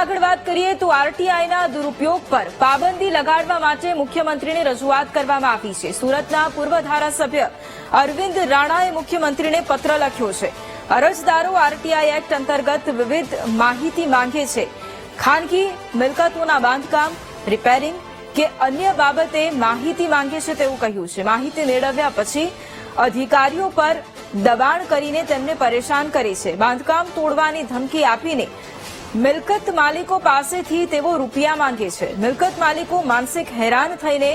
આગળ વાત કરીએ તો આરટીઆઈના દુરુપયોગ પર પાબંદી લગાડવા માટે મુખ્યમંત્રીને રજૂઆત કરવામાં આવી છે. સુરતના પૂર્વ ધારાસભ્ય અરવિંદ રાણાએ મુખ્યમંત્રીને પત્ર લખ્યો છે. અરજદારો આરટીઆઈ એક્ટ અંતર્ગત વિવિધ માહિતી માંગે છે. ખાનગી મિલકતોના બાંધકામ, રિપેરિંગ કે અન્ય બાબતે માહિતી માંગે છે તેવું કહ્યું છે. માહિતી મેળવ્યા પછી અધિકારીઓ પર દબાણ કરીને તેમને પરેશાન કરે છે. બાંધકામ તોડવાની ધમકી આપીને મિલકત માલિકો પાસેથી તેઓ રૂપિયા માંગે છે. મિલકત માલિકો માનસિક હેરાન થઈને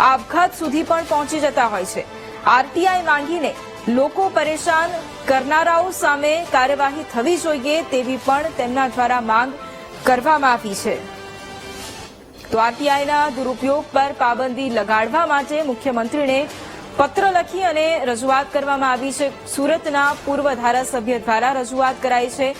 આપઘાત સુધી પણ પહોંચી જતા હોય છે. આરટીઆઈ માંગીને લોકો પરેશાન કરનારાઓ સામે કાર્યવાહી થવી જોઈએ તેવી પણ તેમના દ્વારા માંગ કરવામાં આવી છે. તો આરટીઆઈના દુરુપયોગ પર પાબંદી લગાડવા માટે મુખ્યમંત્રીને પત્ર લખી અને રજૂઆત કરવામાં આવી છે. સુરતના પૂર્વ ધારાસભ્ય દ્વારા રજૂઆત કરાઈ છે.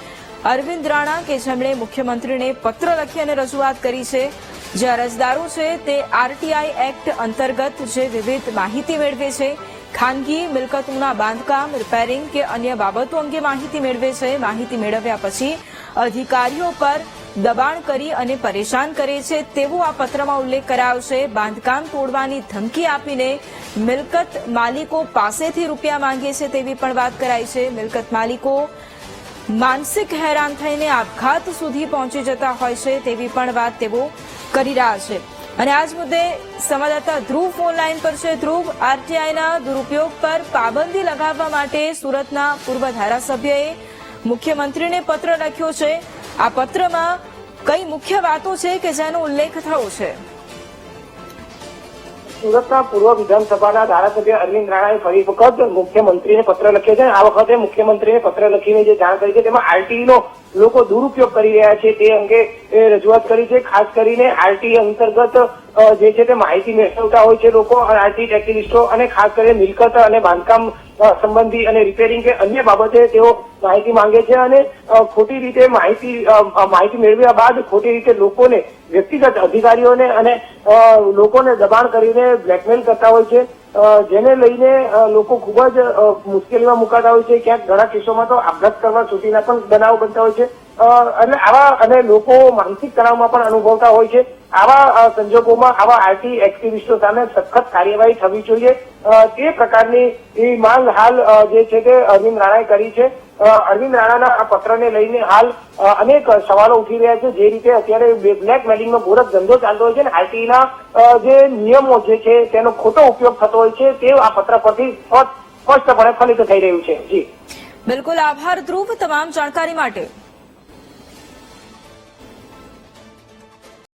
અરવિંદ રાણા, કે જેમણે મુખ્યમંત્રીને પત્ર લખી અને રજૂઆત કરી છે. જે અરજદારો છે, તે આરટીઆઈ એક્ટ અંતર્ગત જે વિવિધ માહિતી મેળવે છે. ખાનગી મિલકતોના બાંધકામ, રિપેરિંગ કે અન્ય બાબતો અંગે માહિતી મેળવે છે. માહિતી મેળવ્યા પછી અધિકારીઓ પર દબાણ કરી અને પરેશાન કરે છે તેવો આ પત્રમાં ઉલ્લેખ કરાયો છે બાંધકામ તોડવાની ધમકી આપીને મિલકત માલિકો પાસેથી રૂપિયા માંગે છે તેવી પણ વાત કરાઈ છે. મિલકત માલિકો માનસિક હેરાન થઈને આપઘાત સુધી પહોંચી જતા હોય છે તેવી પણ વાત તેઓ કરી રહ્યા છે. અને આ જ મુદ્દે સંવાદદાતા ધ્રુવ ફોન લાઈન પર છે. ધ્રુવ, આરટીઆઈના દુરુપયોગ પર પાબંદી લગાવવા માટે સુરતના પૂર્વ ધારાસભ્યએ મુખ્યમંત્રીને પત્ર લખ્યો છે. આ પત્રમાં કઈ મુખ્ય વાતો છે કે જેનો ઉલ્લેખ થયો છે? સુરતના પૂર્વ વિધાનસભાના ધારાસભ્ય અરવિંદ રાણાએ ફરી વખત મુખ્યમંત્રીને પત્ર લખ્યો છે આ વખતે મુખ્યમંત્રીને પત્ર લખીને જે જાણ કરી છે તેમાં આરટીઈનો લોકો દુરુપયોગ કરી રહ્યા છે તે અંગે રજૂઆત કરી છે, ખાસ કરીને આરટીઈ અંતર્ગત જે છે તે માહિતી મેળવતા હોય છે લોકો, અને આરટીઈ એક્ટિવિસ્ટો અને ખાસ કરીને મિલકત અને બાંધકામ સંબંધી અને રિપેરિંગ કે અન્ય બાબતે તેઓ માહિતી માંગે છે અને ખોટી રીતે માહિતી માહિતી મેળવ્યા બાદ ખોટી રીતે લોકોને વ્યક્તિગત અધિકારીઓને અને લોકોને દબાણ કરીને બ્લેકમેલ કરતા હોય છે. જેને લઈને લોકો ખૂબ જ મુશ્કેલીમાં મુકાતા હોય છે. ક્યાંક ઘણા કેસોમાં તો આપઘાત કરવા સુધીના પણ બનાવ બનતા હોય છે. અને આવા, અને લોકો માનસિક તણાવમાં પણ અનુભવતા હોય છે. આવા સંજોગોમાં આવા આરટી એક્ટિવિસ્ટો સામે સખત કાર્યવાહી થવી જોઈએ. તે પ્રકારની માંગ હાલ જે છે તે અરવિંદ રાણાએ કરી છે. અરવિંદ રાણાના આ પત્રને લઈને હાલ અનેક સવાલો ઉઠી રહ્યા છે. જે રીતે અત્યારે બ્લેકમેલિંગનો ગોરખ ધંધો ચાલતો હોય છે ને આઈટીના જે નિયમો જે છે તેનો ખોટો ઉપયોગ થતો હોય છે, તે આ પત્ર પરથી સ્પષ્ટ- સ્પષ્ટપણે ફલિત થઈ રહ્યું છે. જી. બિલકુલ આભાર ધ્રુવ તમામ જાણકારી માટે.